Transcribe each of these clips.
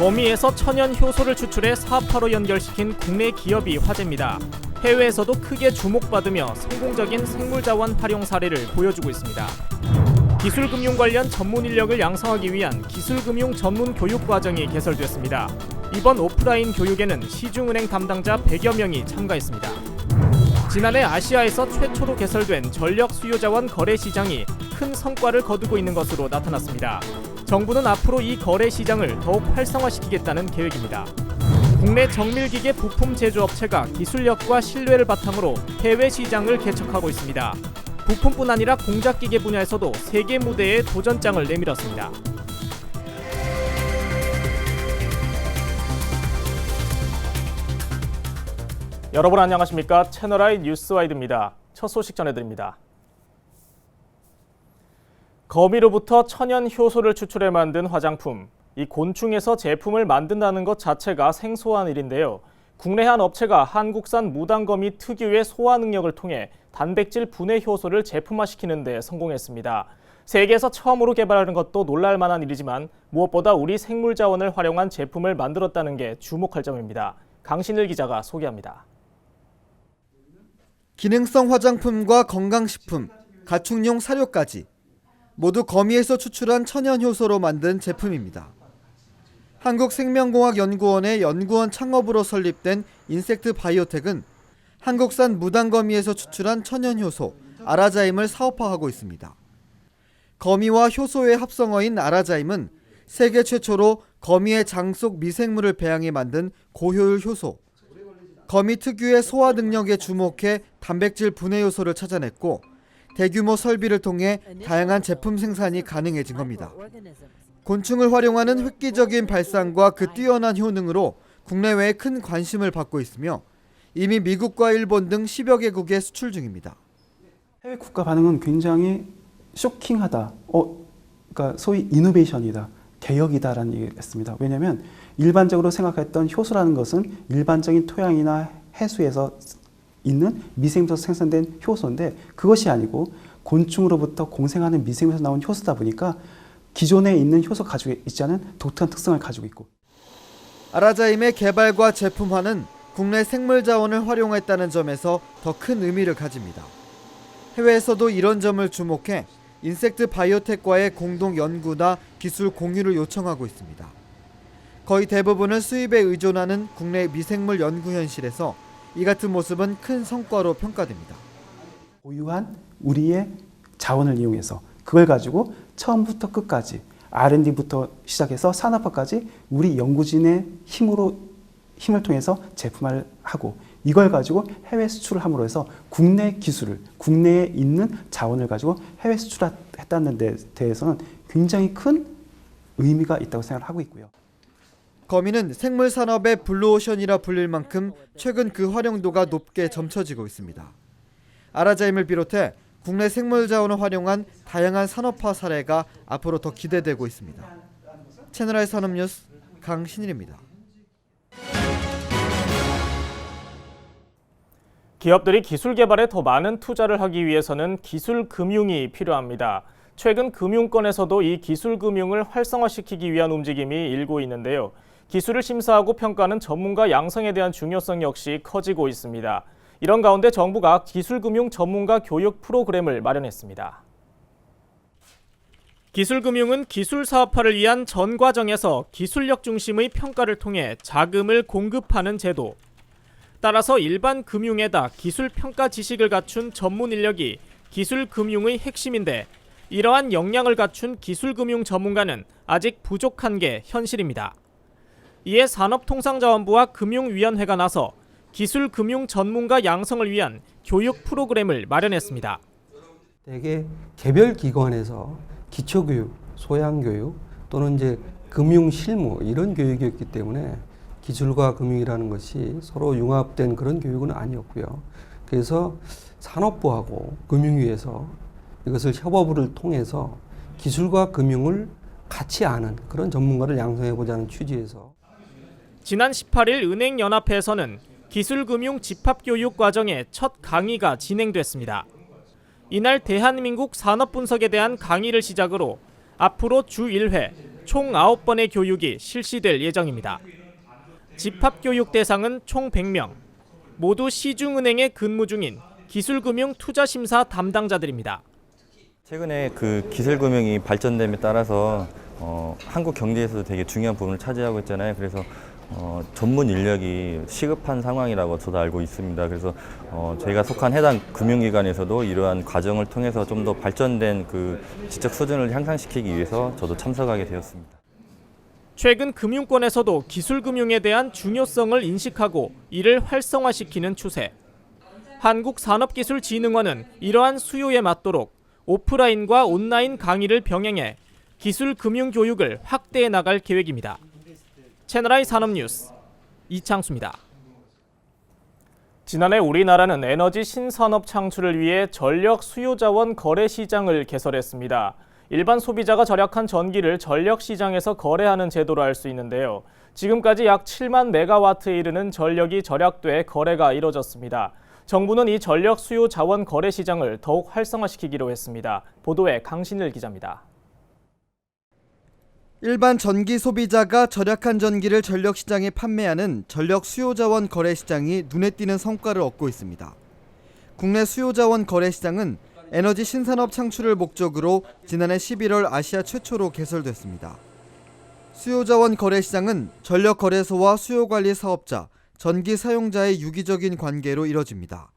거미에서 천연 효소를 추출해 사업화로 연결시킨 국내 기업이 화제입니다. 해외에서도 크게 주목받으며 성공적인 생물 자원 활용 사례를 보여주고 있습니다. 기술금융 관련 전문 인력을 양성하기 위한 기술금융 전문 교육 과정이 개설됐습니다. 이번 오프라인 교육에는 시중은행 담당자 100여 명이 참가했습니다. 지난해 아시아에서 최초로 개설된 전력 수요자원 거래 시장이 큰 성과를 거두고 있는 것으로 나타났습니다. 정부는 앞으로 이 거래 시장을 더욱 활성화시키겠다는 계획입니다. 국내 정밀기계 부품 제조업체가 기술력과 신뢰를 바탕으로 해외 시장을 개척하고 있습니다. 부품뿐 아니라 공작기계 분야에서도 세계 무대에 도전장을 내밀었습니다. 여러분 안녕하십니까? 채널I 뉴스와이드입니다. 첫 소식 전해드립니다. 거미로부터 천연 효소를 추출해 만든 화장품. 이 곤충에서 제품을 만든다는 것 자체가 생소한 일인데요. 국내 한 업체가 한국산 무당거미 특유의 소화 능력을 통해 단백질 분해 효소를 제품화시키는 데 성공했습니다. 세계에서 처음으로 개발하는 것도 놀랄 만한 일이지만 무엇보다 우리 생물 자원을 활용한 제품을 만들었다는 게 주목할 점입니다. 강신일 기자가 소개합니다. 기능성 화장품과 건강식품, 가축용 사료까지 모두 거미에서 추출한 천연 효소로 만든 제품입니다. 한국생명공학연구원의 연구원 창업으로 설립된 인섹트 바이오텍은 한국산 무당거미에서 추출한 천연 효소 아라자임을 사업화하고 있습니다. 거미와 효소의 합성어인 아라자임은 세계 최초로 거미의 장 속 미생물을 배양해 만든 고효율 효소, 거미 특유의 소화 능력에 주목해 단백질 분해 요소를 찾아냈고 대규모 설비를 통해 다양한 제품 생산이 가능해진 겁니다. 곤충을 활용하는 획기적인 발상과 그 뛰어난 효능으로 국내외에 큰 관심을 받고 있으며 이미 미국과 일본 등 10여 개국에 수출 중입니다. 해외 국가 반응은 굉장히 쇼킹하다. 어, 그러니까 소위 이노베이션이다. 개혁이다라는 얘기를 했습니다. 왜냐하면 일반적으로 생각했던 효소라는 것은 일반적인 토양이나 해수에서 있는 미생물에서 생산된 효소인데 그것이 아니고 곤충으로부터 공생하는 미생물에서 나온 효소다 보니까 기존에 있는 효소 가지고 있지 않은 독특한 특성을 가지고 있고 아라자임의 개발과 제품화는 국내 생물 자원을 활용했다는 점에서 더 큰 의미를 가집니다. 해외에서도 이런 점을 주목해 인섹트 바이오텍과의 공동 연구나 기술 공유를 요청하고 있습니다. 거의 대부분은 수입에 의존하는 국내 미생물 연구 현실에서 이 같은 모습은 큰 성과로 평가됩니다. 보유한 우리의 자원을 이용해서 그걸 가지고 처음부터 끝까지 R&D부터 시작해서 산업화까지 우리 연구진의 힘으로 힘을 통해서 제품화를 하고 이걸 가지고 해외 수출을 함으로 해서 국내 기술을 국내에 있는 자원을 가지고 해외 수출했다는 데 대해서는 굉장히 큰 의미가 있다고 생각을 하고 있고요. 거미는 생물 산업의 블루오션이라 불릴 만큼 최근 그 활용도가 높게 점쳐지고 있습니다. 아라자임을 비롯해 국내 생물 자원을 활용한 다양한 산업화 사례가 앞으로 더 기대되고 있습니다. 채널I 산업뉴스 강신일입니다. 기업들이 기술 개발에 더 많은 투자를 하기 위해서는 기술 금융이 필요합니다. 최근 금융권에서도 이 기술 금융을 활성화시키기 위한 움직임이 일고 있는데요. 기술을 심사하고 평가하는 전문가 양성에 대한 중요성 역시 커지고 있습니다. 이런 가운데 정부가 기술금융 전문가 교육 프로그램을 마련했습니다. 기술금융은 기술 사업화를 위한 전 과정에서 기술력 중심의 평가를 통해 자금을 공급하는 제도. 따라서 일반 금융에다 기술 평가 지식을 갖춘 전문 인력이 기술 금융의 핵심인데 이러한 역량을 갖춘 기술 금융 전문가는 아직 부족한 게 현실입니다. 이에 산업통상자원부와 금융위원회가 나서 기술 금융 전문가 양성을 위한 교육 프로그램을 마련했습니다. 대개 개별 기관에서 기초교육, 소양교육 또는 이제 금융 실무 이런 교육이었기 때문에 기술과 금융이라는 것이 서로 융합된 그런 교육은 아니었고요. 그래서 산업부하고 금융위에서 이것을 협업을 통해서 기술과 금융을 같이 아는 그런 전문가를 양성해 보자는 취지에서 지난 18일 은행연합회에서는 기술금융 집합교육 과정의 첫 강의가 진행됐습니다. 이날 대한민국 산업분석에 대한 강의를 시작으로 앞으로 주 1회, 총 9번의 교육이 실시될 예정입니다. 집합교육 대상은 총 100명, 모두 시중은행에 근무 중인 기술금융 투자심사 담당자들입니다. 최근에 그 기술금융이 발전됨에 따라서 어, 한국 경제에서도 되게 중요한 부분을 차지하고 있잖아요. 그래서 어, 전문 인력이 시급한 상황이라고 저도 알고 있습니다. 그래서 어, 저희가 속한 해당 금융기관에서도 이러한 과정을 통해서 좀 더 발전된 그 지적 수준을 향상시키기 위해서 저도 참석하게 되었습니다. 최근 금융권에서도 기술금융에 대한 중요성을 인식하고 이를 활성화시키는 추세. 한국산업기술진흥원은 이러한 수요에 맞도록 오프라인과 온라인 강의를 병행해 기술금융 교육을 확대해 나갈 계획입니다. 채널I 산업뉴스 이창수입니다. 지난해 우리나라는 에너지 신산업 창출을 위해 전력 수요자원 거래 시장을 개설했습니다. 일반 소비자가 절약한 전기를 전력 시장에서 거래하는 제도로 알 수 있는데요. 지금까지 약 7만 메가와트에 이르는 전력이 절약돼 거래가 이뤄졌습니다. 정부는 이 전력 수요 자원 거래 시장을 더욱 활성화시키기로 했습니다. 보도에 강신일 기자입니다. 일반 전기 소비자가 절약한 전기를 전력 시장에 판매하는 전력 수요 자원 거래 시장이 눈에 띄는 성과를 얻고 있습니다. 국내 수요 자원 거래 시장은 에너지 신산업 창출을 목적으로 지난해 11월 아시아 최초로 개설됐습니다. 수요 자원 거래 시장은 전력 거래소와 수요 관리 사업자, 전기 사용자의 유기적인 관계로 이뤄집니다.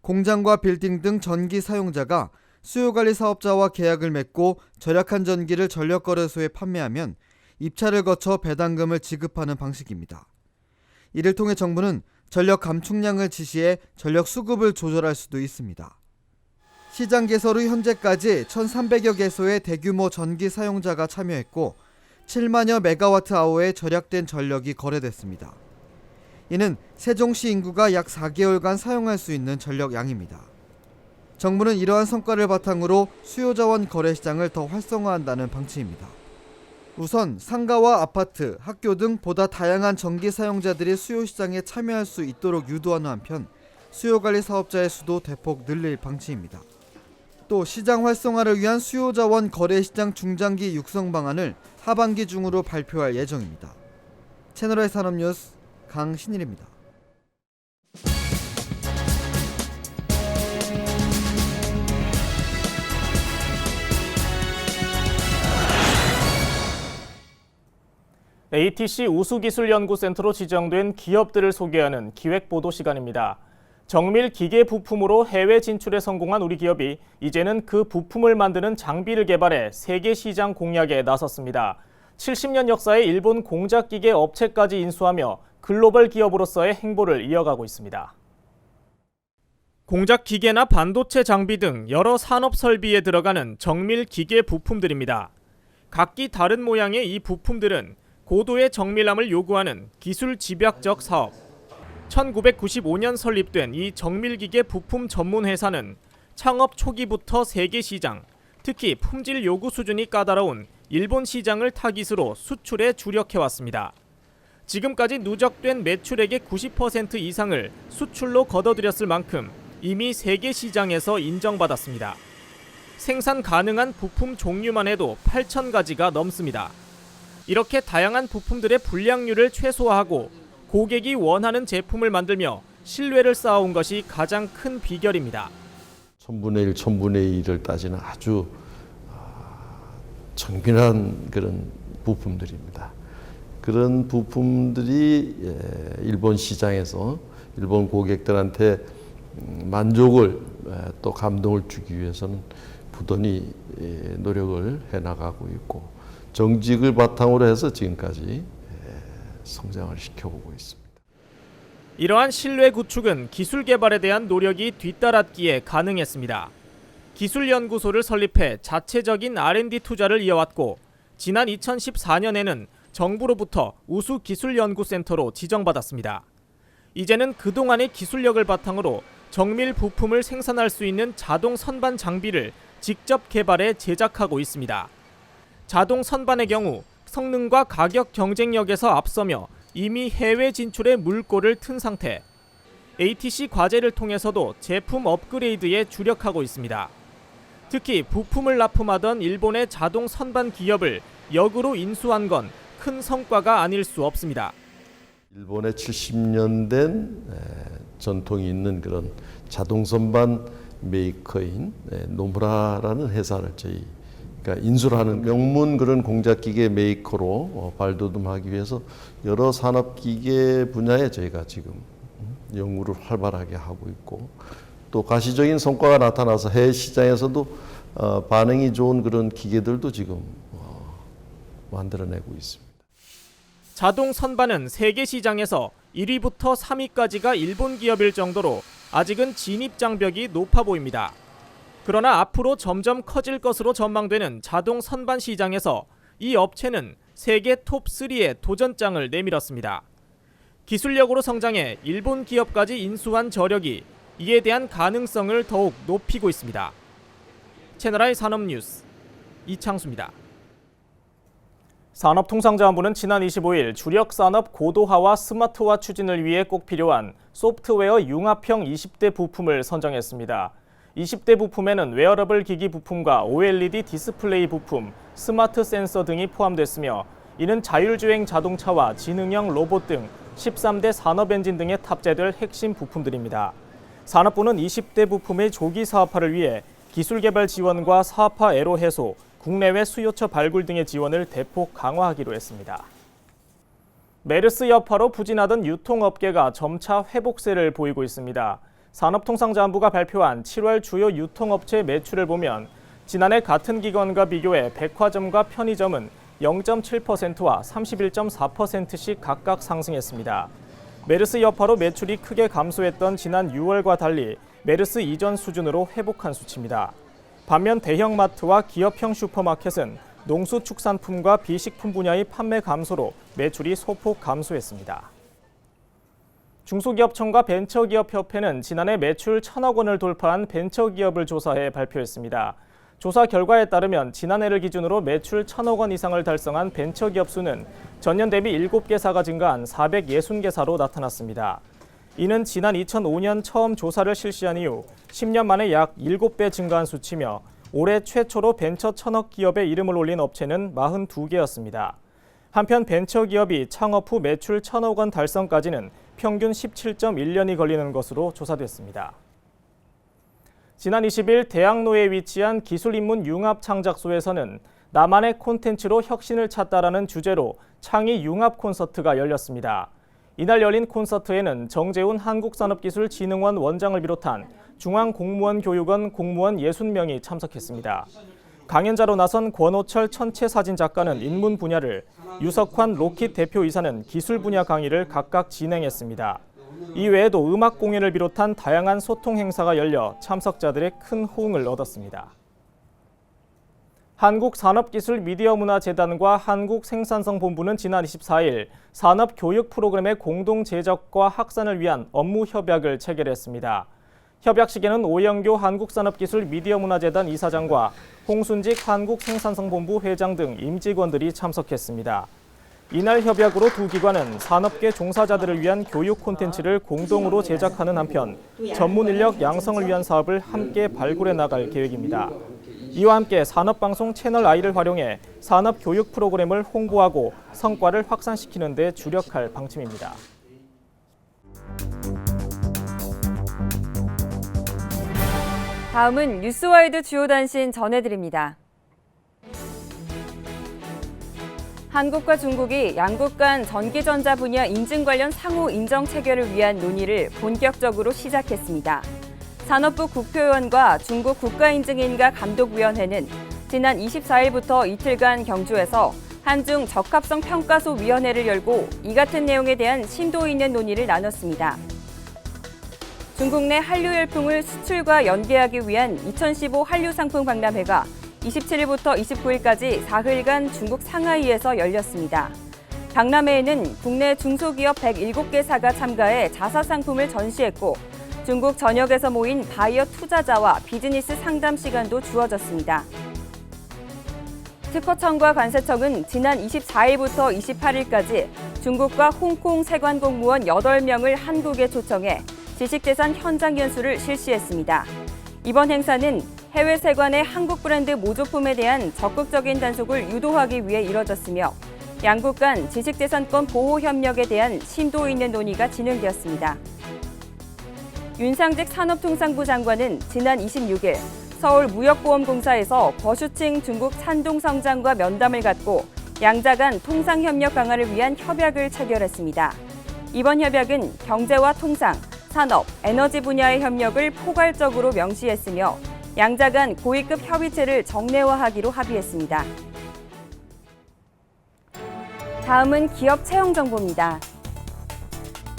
공장과 빌딩 등 전기 사용자가 수요관리 사업자와 계약을 맺고 절약한 전기를 전력거래소에 판매하면 입찰을 거쳐 배당금을 지급하는 방식입니다. 이를 통해 정부는 전력 감축량을 지시해 전력 수급을 조절할 수도 있습니다. 시장 개설 후 현재까지 1,300여 개소의 대규모 전기 사용자가 참여했고 7만여 메가와트 아워의 절약된 전력이 거래됐습니다. 이는 세종시 인구가 약 4개월간 사용할 수 있는 전력 양입니다. 정부는 이러한 성과를 바탕으로 수요자원 거래 시장을 더 활성화한다는 방침입니다. 우선 상가와 아파트, 학교 등 보다 다양한 전기 사용자들이 수요 시장에 참여할 수 있도록 유도하는 한편 수요 관리 사업자의 수도 대폭 늘릴 방침입니다. 또 시장 활성화를 위한 수요 자원 거래 시장 중장기 육성 방안을 하반기 중으로 발표할 예정입니다. 채널의 산업뉴스 강신일입니다. ATC 우수기술연구센터로 지정된 기업들을 소개하는 기획보도 시간입니다. 정밀 기계 부품으로 해외 진출에 성공한 우리 기업이 이제는 그 부품을 만드는 장비를 개발해 세계 시장 공략에 나섰습니다. 70년 역사의 일본 공작기계 업체까지 인수하며 글로벌 기업으로서의 행보를 이어가고 있습니다. 공작 기계나 반도체 장비 등 여러 산업 설비에 들어가는 정밀 기계 부품들입니다. 각기 다른 모양의 이 부품들은 고도의 정밀함을 요구하는 기술 집약적 사업. 1995년 설립된 이 정밀기계 부품 전문 회사는 창업 초기부터 세계 시장, 특히 품질 요구 수준이 까다로운 일본 시장을 타깃으로 수출에 주력해 왔습니다. 지금까지 누적된 매출액의 90% 이상을 수출로 걷어들였을 만큼 이미 세계 시장에서 인정받았습니다. 생산 가능한 부품 종류만 해도 8,000가지가 넘습니다. 이렇게 다양한 부품들의 불량률을 최소화하고 고객이 원하는 제품을 만들며 신뢰를 쌓아온 것이 가장 큰 비결입니다. 천분의 일, 천분의 일을 따지는 아주 아, 정밀한 그런 부품들입니다. 그런 부품들이 예, 일본 시장에서 일본 고객들한테 음, 만족을 에, 또 감동을 주기 위해서는 부단히 예, 노력을 해나가고 있고 정직을 바탕으로 해서 지금까지 예, 성장을 시켜보고 있습니다. 이러한 신뢰 구축은 기술 개발에 대한 노력이 뒤따랐기에 가능했습니다. 기술연구소를 설립해 자체적인 R&D 투자를 이어왔고 지난 2014년에는 정부로부터 우수 기술연구센터로 지정받았습니다. 이제는 그동안의 기술력을 바탕으로 정밀 부품을 생산할 수 있는 자동 선반 장비를 직접 개발해 제작하고 있습니다. 자동 선반의 경우 성능과 가격 경쟁력에서 앞서며 이미 해외 진출에 물꼬를 튼 상태. ATC 과제를 통해서도 제품 업그레이드에 주력하고 있습니다. 특히 부품을 납품하던 일본의 자동 선반 기업을 역으로 인수한 건 큰 성과가 아닐 수 없습니다. 일본의 70년 된 에, 전통이 있는 그런 자동 선반 메이커인 에, 노무라라는 회사를 저희 가 인수를 하는 명문 그런 공작기계 메이커로 어, 발돋움하기 위해서 여러 산업기계 분야에 저희가 지금 음, 연구를 활발하게 하고 있고 또 가시적인 성과가 나타나서 해외 시장에서도 어, 반응이 좋은 그런 기계들도 지금 어, 만들어내고 있습니다. 자동 선반은 세계 시장에서 1위부터 3위까지가 일본 기업일 정도로 아직은 진입 장벽이 높아 보입니다. 그러나 앞으로 점점 커질 것으로 전망되는 자동 선반 시장에서 이 업체는 세계 톱 3의 도전장을 내밀었습니다. 기술력으로 성장해 일본 기업까지 인수한 저력이 이에 대한 가능성을 더욱 높이고 있습니다. 채널I 산업뉴스 이창수입니다. 산업통상자원부는 지난 25일 주력 산업 고도화와 스마트화 추진을 위해 꼭 필요한 소프트웨어 융합형 20대 부품을 선정했습니다. 20대 부품에는 웨어러블 기기 부품과 OLED 디스플레이 부품, 스마트 센서 등이 포함됐으며 이는 자율주행 자동차와 지능형 로봇 등 13대 산업 엔진 등에 탑재될 핵심 부품들입니다. 산업부는 20대 부품의 조기 사업화를 위해 기술 개발 지원과 사업화 애로 해소, 국내외 수요처 발굴 등의 지원을 대폭 강화하기로 했습니다. 메르스 여파로 부진하던 유통업계가 점차 회복세를 보이고 있습니다. 산업통상자원부가 발표한 7월 주요 유통업체 매출을 보면 지난해 같은 기간과 비교해 백화점과 편의점은 0.7%와 31.4%씩 각각 상승했습니다. 메르스 여파로 매출이 크게 감소했던 지난 6월과 달리 메르스 이전 수준으로 회복한 수치입니다. 반면 대형마트와 기업형 슈퍼마켓은 농수축산품과 비식품 분야의 판매 감소로 매출이 소폭 감소했습니다. 중소기업청과 벤처기업협회는 지난해 매출 1천억 원을 돌파한 벤처기업을 조사해 발표했습니다. 조사 결과에 따르면 지난해를 기준으로 매출 1천억 원 이상을 달성한 벤처기업 수는 전년 대비 7개사가 증가한 460개사로 나타났습니다. 이는 지난 2005년 처음 조사를 실시한 이후 10년 만에 약 7배 증가한 수치며 올해 최초로 벤처 천억 기업에 이름을 올린 업체는 42개였습니다. 한편 벤처 기업이 창업 후 매출 천억 원 달성까지는 평균 17.1년이 걸리는 것으로 조사됐습니다. 지난 20일 대학로에 위치한 기술인문 융합 창작소에서는 나만의 콘텐츠로 혁신을 찾다라는 주제로 창의 융합 콘서트가 열렸습니다. 이날 열린 콘서트에는 정재훈 한국산업기술진흥원 원장을 비롯한 중앙공무원교육원 공무원 60명이 참석했습니다. 강연자로 나선 권오철 천체 사진 작가는 인문 분야를, 유석환 로킷 대표이사는 기술 분야 강의를 각각 진행했습니다. 이외에도 음악 공연을 비롯한 다양한 소통 행사가 열려 참석자들의 큰 호응을 얻었습니다. 한국산업기술미디어문화재단과 한국생산성본부는 지난 24일 산업교육 프로그램의 공동 제작과 확산을 위한 업무 협약을 체결했습니다. 협약식에는 오영교 한국산업기술 미디어문화재단 이사장과 홍순직 한국생산성본부 회장 등 임직원들이 참석했습니다. 이날 협약으로 두 기관은 산업계 종사자들을 위한 교육 콘텐츠를 공동으로 제작하는 한편 전문 인력 양성을 위한 사업을 함께 발굴해 나갈 계획입니다. 이와 함께 산업방송 채널 I를 활용해 산업 교육 프로그램을 홍보하고 성과를 확산시키는 데 주력할 방침입니다. 다음은 뉴스와이드 주요 단신 전해드립니다. 한국과 중국이 양국 간 전기전자 분야 인증 관련 상호 인정 체결을 위한 논의를 본격적으로 시작했습니다. 산업부 국표위원과 중국 국가인증인가 감독위원회는 지난 24일부터 이틀간 경주에서 한중 적합성 평가소 위원회를 열고 이 같은 내용에 대한 심도 있는 논의를 나눴습니다. 중국 내 한류 열풍을 수출과 연계하기 위한 2015 한류 상품 박람회가 27일부터 29일까지 4흘간 중국 상하이에서 열렸습니다. 박람회에는 국내 중소기업 107개사가 참가해 자사 상품을 전시했고 중국 전역에서 모인 바이어 투자자와 비즈니스 상담 시간도 주어졌습니다. 특허청과 관세청은 지난 24일부터 28일까지 중국과 홍콩 세관 공무원 8명을 한국에 초청해 지식재산 현장 연수를 실시했습니다. 이번 행사는 해외 세관의 한국 브랜드 모조품에 대한 적극적인 단속을 유도하기 위해 이뤄졌으며 양국 간 지식재산권 보호 협력에 대한 심도 있는 논의가 진행되었습니다. 윤상직 산업통상부 장관은 지난 26일 서울 무역보험공사에서 버슈칭 중국 산동성장과 면담을 갖고 양자 간 통상 협력 강화를 위한 협약을 체결했습니다. 이번 협약은 경제와 통상, 산업, 에너지 분야의 협력을 포괄적으로 명시했으며 양자 간 고위급 협의체를 정례화하기로 합의했습니다. 다음은 기업 채용 정보입니다.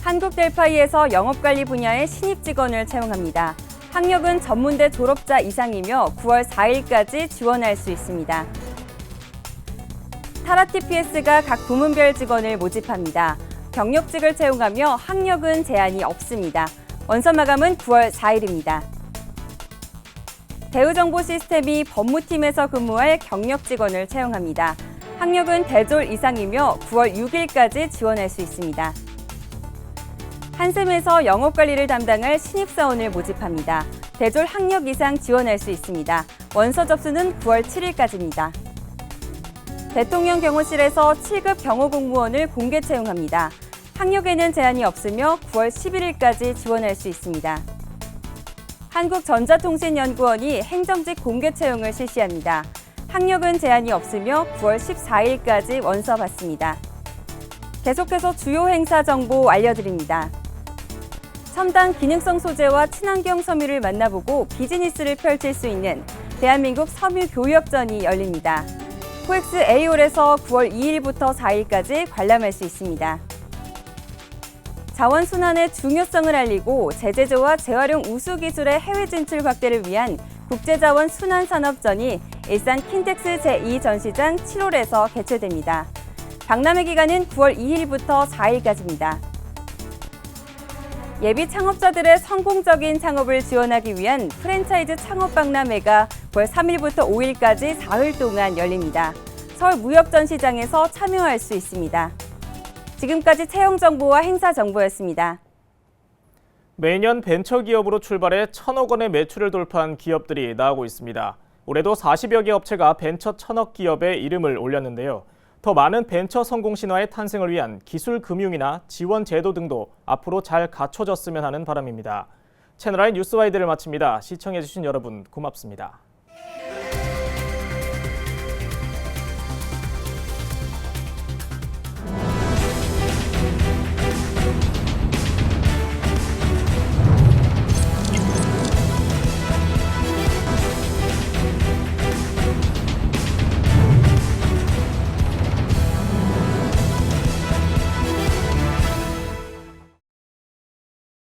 한국델파이에서 영업관리 분야의 신입 직원을 채용합니다. 학력은 전문대 졸업자 이상이며 9월 4일까지 지원할 수 있습니다. 타라TPS가 각 부문별 직원을 모집합니다. 경력직을 채용하며 학력은 제한이 없습니다. 원서 마감은 9월 4일입니다. 대우정보 시스템이 법무팀에서 근무할 경력 직원을 채용합니다. 학력은 대졸 이상이며 9월 6일까지 지원할 수 있습니다. 한샘에서 영업 관리를 담당할 신입사원을 모집합니다. 대졸 학력 이상 지원할 수 있습니다. 원서 접수는 9월 7일까지입니다. 대통령 경호실에서 7급 경호 공무원을 공개 채용합니다. 학력에는 제한이 없으며 9월 11일까지 지원할 수 있습니다. 한국전자통신연구원이 행정직 공개 채용을 실시합니다. 학력은 제한이 없으며 9월 14일까지 원서 받습니다. 계속해서 주요 행사 정보 알려드립니다. 첨단 기능성 소재와 친환경 섬유를 만나보고 비즈니스를 펼칠 수 있는 대한민국 섬유 교역전이 열립니다. 코엑스 A홀에서 9월 2일부터 4일까지 관람할 수 있습니다. 자원순환의 중요성을 알리고 제재조와 재활용 우수 기술의 해외 진출 확대를 위한 국제자원 순환산업전이 일산 킨텍스 제2전시장 7홀에서 개최됩니다. 박람회 기간은 9월 2일부터 4일까지입니다. 예비 창업자들의 성공적인 창업을 지원하기 위한 프랜차이즈 창업 박람회가 9월 3일부터 5일까지 사흘 동안 열립니다. 서울무역전시장에서 참여할 수 있습니다. 지금까지 채용 정보와 행사 정보였습니다. 매년 벤처기업으로 출발해 천억 원의 매출을 돌파한 기업들이 나오고 있습니다. 올해도 40여 개 업체가 벤처 천억 기업에 이름을 올렸는데요. 더 많은 벤처 성공 신화의 탄생을 위한 기술 금융이나 지원 제도 등도 앞으로 잘 갖춰졌으면 하는 바람입니다. 채널I 뉴스와이드를 마칩니다. 시청해주신 여러분 고맙습니다.